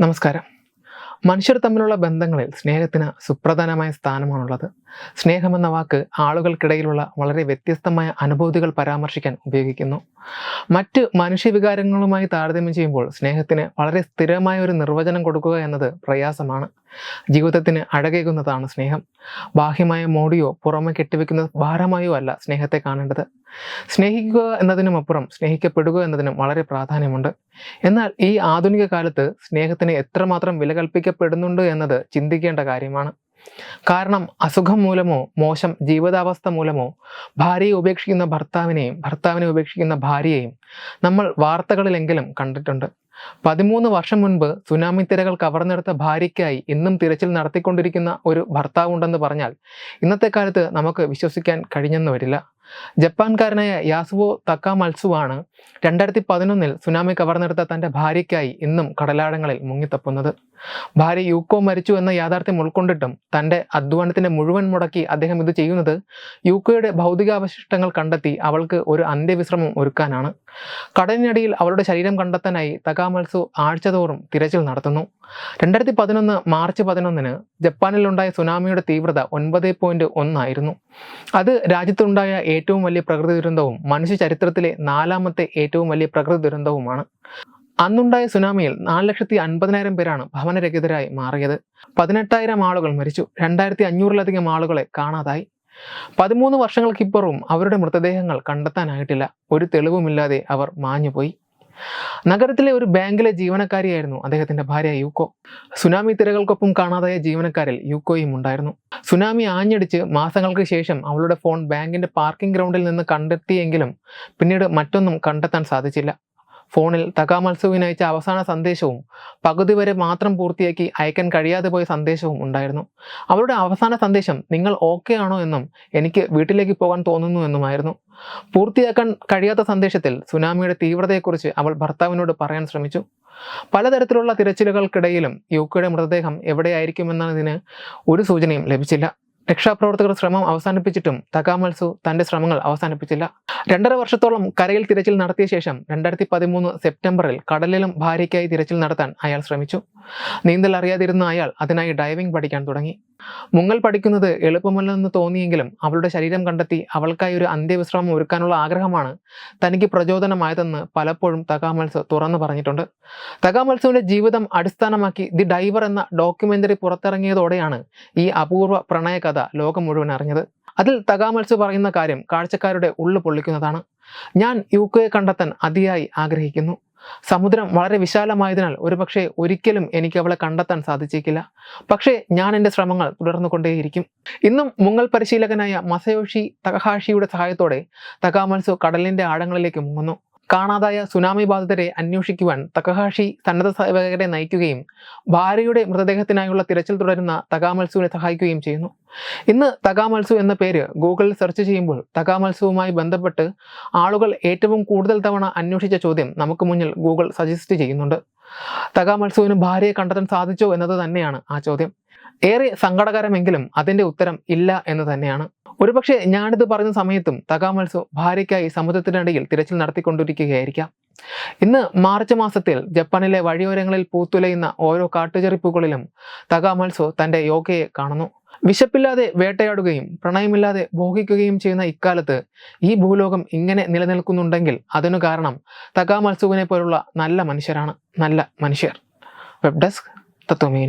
നമസ്കാരം. മനുഷ്യർ തമ്മിലുള്ള ബന്ധങ്ങളിൽ സ്നേഹത്തിന് സുപ്രധാനമായ സ്ഥാനമാണുള്ളത്. സ്നേഹമെന്ന വാക്ക് ആളുകൾക്കിടയിലുള്ള വളരെ വ്യത്യസ്തമായ അനുഭൂതികൾ പരാമർശിക്കാൻ ഉപയോഗിക്കുന്നു. മറ്റ് മനുഷ്യവികാരങ്ങളുമായി താരതമ്യം ചെയ്യുമ്പോൾ സ്നേഹത്തിന് വളരെ സ്ഥിരമായ ഒരു നിർവചനം കൊടുക്കുക എന്നത് പ്രയാസമാണ്. ജീവിതത്തിന് അഴകേകുന്നതാണ് സ്നേഹം. ബാഹ്യമായ മോടിയോ പുറമെ കെട്ടിവെക്കുന്ന ഭാരമായോ അല്ല സ്നേഹത്തെ കാണേണ്ടത്. സ്നേഹിക്കുക എന്നതിനുമപ്പുറം സ്നേഹിക്കപ്പെടുക എന്നതിനും വളരെ പ്രാധാന്യമുണ്ട്. എന്നാൽ ഈ ആധുനിക കാലത്ത് സ്നേഹത്തിന് എത്രമാത്രം വില കൽപ്പിക്കപ്പെടുന്നുണ്ട് എന്നത് ചിന്തിക്കേണ്ട കാര്യമാണ്. കാരണം അസുഖം മൂലമോ മോശം ജീവിതാവസ്ഥ മൂലമോ ഭാര്യയെ ഉപേക്ഷിക്കുന്ന ഭർത്താവിനെയും ഭർത്താവിനെ ഉപേക്ഷിക്കുന്ന ഭാര്യയെയും നമ്മൾ വാർത്തകളിലെങ്കിലും കണ്ടിട്ടുണ്ട്. പതിമൂന്ന് വർഷം മുൻപ് സുനാമി തിരകൾ കവർന്നെടുത്ത ഭാര്യയ്ക്കായി ഇന്നും തിരച്ചിൽ നടത്തിക്കൊണ്ടിരിക്കുന്ന ഒരു ഭർത്താവുണ്ടെന്ന് പറഞ്ഞാൽ ഇന്നത്തെ കാലത്ത് നമുക്ക് വിശ്വസിക്കാൻ കഴിഞ്ഞെന്ന് വരില്ല. ജപ്പാൻകാരനായ യാസുവോ തക്ക മത്സുവാണ് രണ്ടായിരത്തി പതിനൊന്നിൽ സുനാമി കവർന്നെടുത്ത തന്റെ ഭാര്യയ്ക്കായി ഇന്നും കടലാടങ്ങളിൽ മുങ്ങിത്തപ്പുന്നത്. ഭാര്യ യൂക്കോ മരിച്ചു എന്ന യാഥാർത്ഥ്യം ഉൾക്കൊണ്ടിട്ടും തന്റെ അധ്വാനത്തിന്റെ മുഴുവൻ മുടക്കി അദ്ദേഹം ഇത് ചെയ്യുന്നത് യൂക്കോയുടെ ഭൗതികാവശിഷ്ടങ്ങൾ കണ്ടെത്തി അവൾക്ക് ഒരു അന്ത്യവിശ്രമം ഒരുക്കാനാണ്. കടലിനടിയിൽ അവളുടെ ശരീരം കണ്ടെത്താനായി തകാമത്സു ആഴ്ചതോറും തിരച്ചിൽ നടത്തുന്നു. രണ്ടായിരത്തി പതിനൊന്ന് മാർച്ച് പതിനൊന്നിന് ജപ്പാനിലുണ്ടായ സുനാമിയുടെ തീവ്രത ഒൻപത് പോയിന്റ് ഒന്നായിരുന്നു അത് രാജ്യത്തുണ്ടായ ഏറ്റവും വലിയ പ്രകൃതി ദുരന്തവും മനുഷ്യ ചരിത്രത്തിലെ നാലാമത്തെ ഏറ്റവും വലിയ പ്രകൃതി ദുരന്തവുമാണ്. അന്നുണ്ടായ സുനാമിയിൽ നാല് ലക്ഷത്തി അൻപതിനായിരം പേരാണ് ഭവനരഹിതരായി മാറിയത്. പതിനെട്ടായിരം ആളുകൾ മരിച്ചു. രണ്ടായിരത്തി അഞ്ഞൂറിലധികം ആളുകളെ കാണാതായി. പതിമൂന്ന് വർഷങ്ങൾക്കിപ്പുറവും അവരുടെ മൃതദേഹങ്ങൾ കണ്ടെത്താനായിട്ടില്ല. ഒരു തെളിവുമില്ലാതെ അവർ മാഞ്ഞുപോയി. നഗരത്തിലെ ഒരു ബാങ്കിലെ ജീവനക്കാരിയായിരുന്നു അദ്ദേഹത്തിന്റെ ഭാര്യ യൂക്കോ. സുനാമി തിരകൾക്കൊപ്പം കാണാതായ ജീവനക്കാരിൽ യൂക്കോയും ഉണ്ടായിരുന്നു. സുനാമി ആഞ്ഞടിച്ച് മാസങ്ങൾക്ക് ശേഷം അവളുടെ ഫോൺ ബാങ്കിന്റെ പാർക്കിംഗ് ഗ്രൗണ്ടിൽ നിന്ന് കണ്ടെത്തിയെങ്കിലും പിന്നീട് മറ്റൊന്നും കണ്ടെത്താൻ സാധിച്ചില്ല. ഫോണിൽ തകാമത്സുവിന് അവസാന സന്ദേശവും പകുതി വരെ മാത്രം പൂർത്തിയാക്കി അയക്കാൻ കഴിയാതെ പോയ സന്ദേശവും ഉണ്ടായിരുന്നു. അവളുടെ അവസാന സന്ദേശം നിങ്ങൾ ഓക്കെ ആണോ എന്നും എനിക്ക് വീട്ടിലേക്ക് പോകാൻ തോന്നുന്നു എന്നുമായിരുന്നു. പൂർത്തിയാക്കാൻ കഴിയാത്ത സന്ദേശത്തിൽ സുനാമിയുടെ തീവ്രതയെക്കുറിച്ച് അവൾ ഭർത്താവിനോട് പറയാൻ ശ്രമിച്ചു. പലതരത്തിലുള്ള തിരച്ചിലുകൾക്കിടയിലും യുക്കയുടെ മൃതദേഹം എവിടെയായിരിക്കുമെന്നതിന് ഒരു സൂചനയും ലഭിച്ചില്ല. രക്ഷാപ്രവർത്തകർ ശ്രമം അവസാനിപ്പിച്ചിട്ടും തകാമത്സു തന്റെ ശ്രമങ്ങൾ അവസാനിപ്പിച്ചില്ല. രണ്ടര വർഷത്തോളം കരയിൽ തിരച്ചിൽ നടത്തിയ ശേഷം രണ്ടായിരത്തി പതിമൂന്ന് സെപ്റ്റംബറിൽ കടലിലും ഭാര്യയ്ക്കായി തിരച്ചിൽ നടത്താൻ അയാൾ ശ്രമിച്ചു. നീന്തൽ അറിയാതിരുന്ന അയാൾ അതിനായി ഡൈവിംഗ് പഠിക്കാൻ തുടങ്ങി. മുങ്ങൽ പഠിക്കുന്നത് എളുപ്പമല്ലെന്ന് തോന്നിയെങ്കിലും അവളുടെ ശരീരം കണ്ടെത്തി അവൾക്കായി ഒരു അന്ത്യവിശ്രമം ഒരുക്കാനുള്ള ആഗ്രഹമാണ് തനിക്ക് പ്രചോദനമായതെന്ന് പലപ്പോഴും തകാമത്സു തുറന്നു പറഞ്ഞിട്ടുണ്ട്. തകാമത്സുവിന്റെ ജീവിതം അടിസ്ഥാനമാക്കി ദി ഡൈവർ എന്ന ഡോക്യുമെന്ററി പുറത്തിറങ്ങിയതോടെയാണ് ഈ അപൂർവ പ്രണയകഥ ലോകം മുഴുവൻ അറിഞ്ഞത്. അതിൽ തകാമത്സ് പറയുന്ന കാര്യം കാഴ്ചക്കാരുടെ ഉള്ളു പൊള്ളിക്കുന്നതാണ്. ഞാൻ യു കെ കണ്ടെത്താൻ അതിയായി ആഗ്രഹിക്കുന്നു. സമുദ്രം വളരെ വിശാലമായതിനാൽ ഒരുപക്ഷെ ഒരിക്കലും എനിക്ക് അവളെ കണ്ടെത്താൻ സാധിച്ചേക്കില്ല. പക്ഷേ ഞാൻ എന്റെ ശ്രമങ്ങൾ തുടർന്നുകൊണ്ടേയിരിക്കും. ഇന്നും മുങ്ങൽ പരിശീലകനായ മസയോഷി തകഹാഷിയുടെ സഹായത്തോടെ തകാമത്സു കടലിന്റെ ആഴങ്ങളിലേക്ക് മുങ്ങുന്നു. കാണാതായ സുനാമി ബാധിതരെ അന്വേഷിക്കുവാൻ തകഹാഷി സന്നദ്ധ സേവകരെ നയിക്കുകയും ഭാര്യയുടെ മൃതദേഹത്തിനായുള്ള തിരച്ചിൽ തുടരുന്ന തകാമത്സുവിനെ സഹായിക്കുകയും ചെയ്യുന്നു. ഇന്ന് തകാമത്സു എന്ന പേര് ഗൂഗിളിൽ സെർച്ച് ചെയ്യുമ്പോൾ തകാമത്സുവുമായി ബന്ധപ്പെട്ട് ആളുകൾ ഏറ്റവും കൂടുതൽ തവണ അന്വേഷിച്ച ചോദ്യം നമുക്ക് മുന്നിൽ ഗൂഗിൾ സജസ്റ്റ് ചെയ്യുന്നുണ്ട്. തകാമത്സുവിന് ഭാര്യയെ കണ്ടെത്താൻ സാധിച്ചോ എന്നത് തന്നെയാണ് ആ ചോദ്യം. ഏറെ സങ്കടകരമെങ്കിലും അതിന്റെ ഉത്തരം ഇല്ല എന്ന് തന്നെയാണ്. ഒരുപക്ഷെ ഞാനിത് പറഞ്ഞ സമയത്തും തകാമത്സു ഭാര്യയ്ക്കായി സമുദ്രത്തിനിടയിൽ തിരച്ചിൽ നടത്തിക്കൊണ്ടിരിക്കുകയായിരിക്കാം. ഇന്ന് മാർച്ച് മാസത്തിൽ ജപ്പാനിലെ വഴിയോരങ്ങളിൽ പൂത്തുലയുന്ന ഓരോ കാട്ടുചെറിപ്പുകളിലും തകാമത്സു തന്റെ യോഗയെ കാണുന്നു. വിശപ്പില്ലാതെ വേട്ടയാടുകയും പ്രണയമില്ലാതെ ഭോഗിക്കുകയും ചെയ്യുന്ന ഇക്കാലത്ത് ഈ ഭൂലോകം ഇങ്ങനെ നിലനിൽക്കുന്നുണ്ടെങ്കിൽ അതിനു കാരണം തകാമത്സുവിനെ പോലുള്ള നല്ല മനുഷ്യരാണ്. നല്ല മനുഷ്യർ. Web desk Tatwamayi